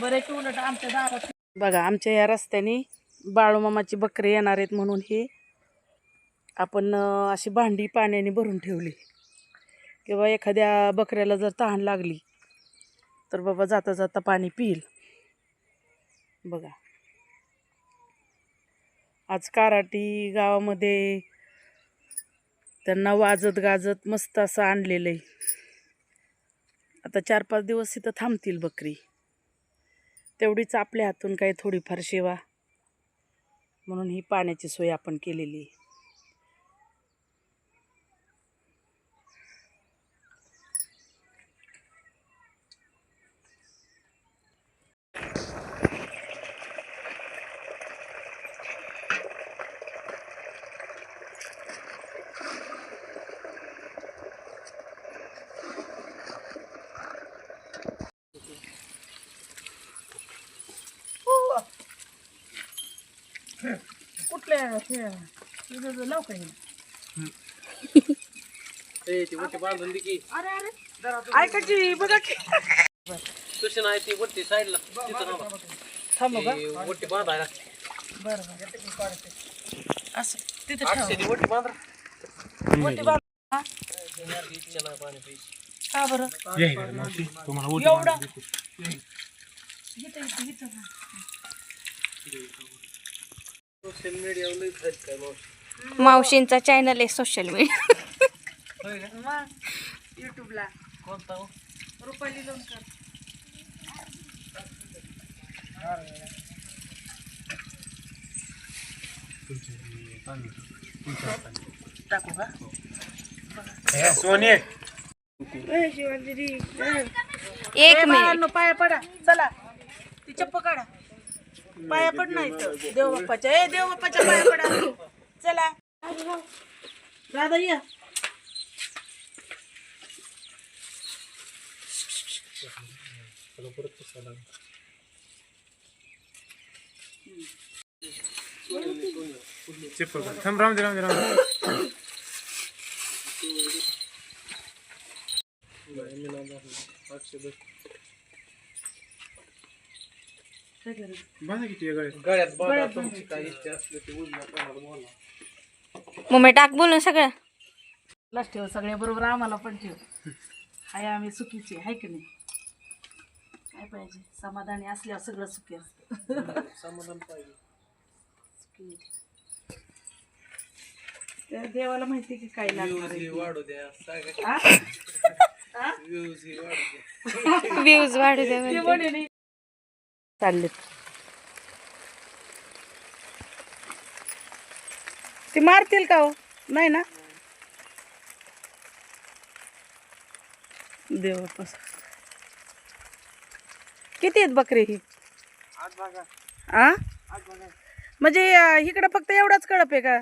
बरेच उलट आमच्या दारात बघा आमच्या या रस्त्याने बाळूमामाची बकरे येणार आहेत म्हणून हे आपण अशी भांडी पाण्याने भरून ठेवली. किंवा एखाद्या बकऱ्याला जर तहान लागली तर बाबा जाता जाता पाणी पिईल. बघा. आज काराटी गावामध्ये त्यांना वाजत गाजत मस्त असं आणलेलं आहे. आता चार पाच दिवस इथं थांबतील बकरी. तेवढीच आपल्या हातून काही थोडीफार सेवा म्हणून ही पाण्याची सोय आपण केलेली आहे. कुठल्या लवकर ती मोठी बांधून दे की अरे अरे ऐकायची बघा की तुझी नाही ती मोठी साईडला तिथं नव्हता. थांबू का ती मोठी बांधायला बरं बरं असं तिथे ठेव लागते ती मोठी बांधा मोठी बाब हा? इच्छा नाही पाणी प्यायची का बरं एवढं इथं इथं इथं सोशल मीडियावर मावशींचा चॅनल आहे सोशल मीडिया युट्यूबला कोणता हो? रुपाली लोणकर टाकू का? एक मिनिट पाया पडा. चला. ती चप्प काढा. पाया पड नाही तर देव बाप्पाच्या ए देव बाप्पाच्या पाया पडा. चला. दादा, या. थांब, राम दे राम दे, राम? बांधा किती आहे गळ्यात? गळ्यात बांधा तुमची काय इच्छा असली ती उजव्या तोंडाला बोला मम्मी टाक बोलून सगळं लस ठेव सगळ्या बरोबर आम्हाला पण ठेव हाय आम्ही सुखीचे हाय की नाही काय पाहिजे समाधानी असल्यावर सगळं सुखी असतं समाधान पाहिजे सुखी. त्या देवाला माहिती की काय लागणार व्ह्यूज आहे वाढू द्या सगळ्या आ? व्ह्यूज वाढू द्या व्ह्यूज वाढू दे ते म्हणते. म्हणे नाही. चाललेत. ते मारतील का हो? नाही ना? देवापास किती आहेत बकरी ही? आ? म्हणजे इकडं फक्त एवढाच कळप आहे का?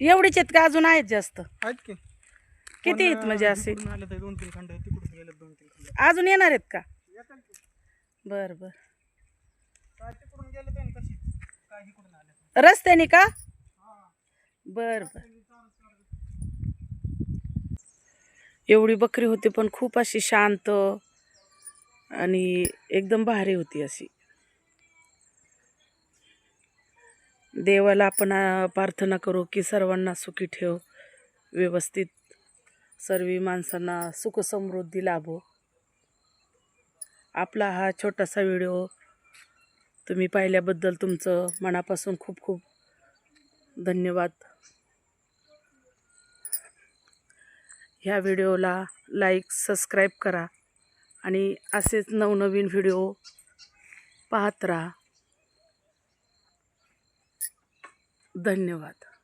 एवढीच आहेत का अजून आहेत जास्त? आहेत की. किती आहेत म्हणजे असे? इकडून आलं तर दोन तीन खंड तिकडून गेलं दोन तीन खंड अजून येणार आहेत का? बर बर. काय तिकडून गेलं तर कशी? काय इकडून आलं रस्त्याने का? बर बर. एवढी बकरी होती पण खूप अशी शांत आणि एकदम भारी होती अशी. देवाला आपण प्रार्थना करू की सर्वांना सुखी ठेव. व्यवस्थित सर्व माणसांना सुखसमृद्धी लाभो. आपला हा छोटासा व्हिडिओ तुम्ही पाहिल्याबद्दल तुमचं मनापासून खूप खूप धन्यवाद. ह्या व्हिडिओला लाईक सबस्क्राईब करा आणि असेच नवनवीन व्हिडिओ पाहत राहा. धन्यवाद.